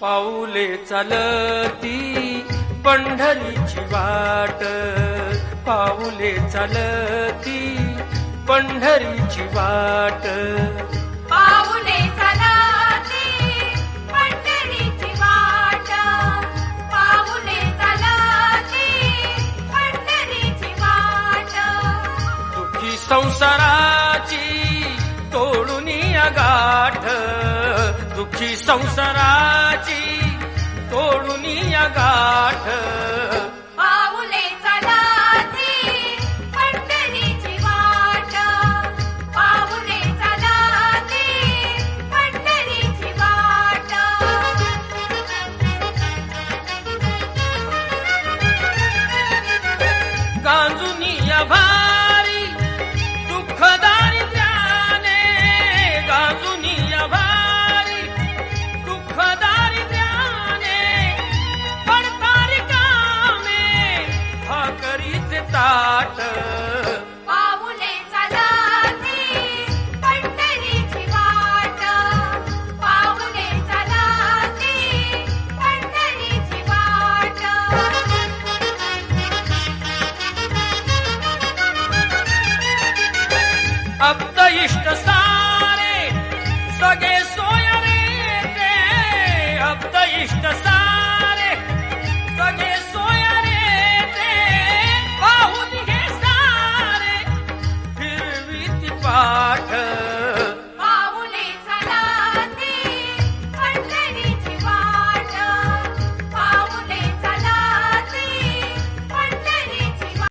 पाऊले चालती पंढरीची वाट. पाऊले चालती पंढरीची वाट. पाऊले चालती पंढरीची वाट. पाऊले चालती पंढरीची वाट. दुखी संसाराची दुःखी संसाराची तोडून गाठ ताट. पाऊले चालती पंढरीची वाट. पाऊले चालती पंढरीची वाट. अब्द इष्ट सारे सगळे सोयरे ते अब्द इष्ट सारे